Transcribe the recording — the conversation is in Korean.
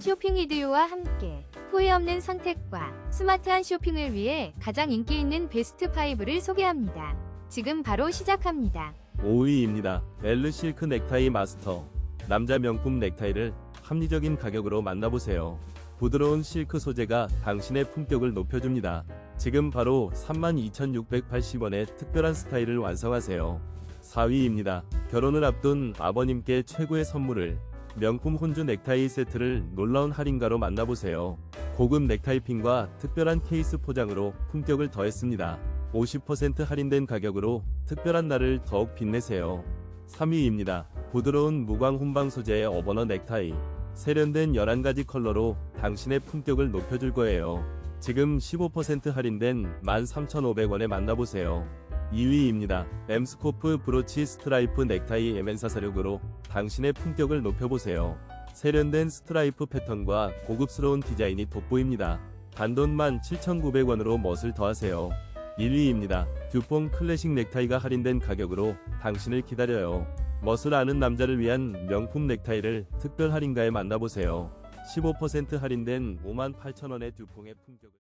쇼핑 이디오와 함께 후회 없는 선택과 스마트한 쇼핑을 위해 가장 인기 있는 베스트 5를 소개합니다. 지금 바로 시작합니다. 5위입니다. 엘르 실크 넥타이 마스터. 남자 명품 넥타이를 합리적인 가격으로 만나보세요. 부드러운 실크 소재가 당신의 품격을 높여줍니다. 지금 바로 32,680원의 특별한 스타일을 완성하세요. 4위입니다. 결혼을 앞둔 아버님께 최고의 선물을 명품 혼주 넥타이 세트를 놀라운 할인가로 만나보세요. 고급 넥타이 핀과 특별한 케이스 포장으로 품격을 더했습니다. 50% 할인된 가격으로 특별한 날을 더욱 빛내세요. 3위입니다. 부드러운 무광 훈방 소재의 어버너 넥타이. 세련된 11가지 컬러로 당신의 품격을 높여줄 거예요. 지금 15% 할인된 13,500원에 만나보세요. 2위입니다. 엠스코프 브로치 스트라이프 넥타이 에멘사 사력으로 당신의 품격을 높여보세요. 세련된 스트라이프 패턴과 고급스러운 디자인이 돋보입니다. 단돈 17,900원으로 멋을 더하세요. 1위입니다. 듀퐁 클래식 넥타이가 할인된 가격으로 당신을 기다려요. 멋을 아는 남자를 위한 명품 넥타이를 특별 할인가에 만나보세요. 15% 할인된 58,000원의 듀퐁의 품격을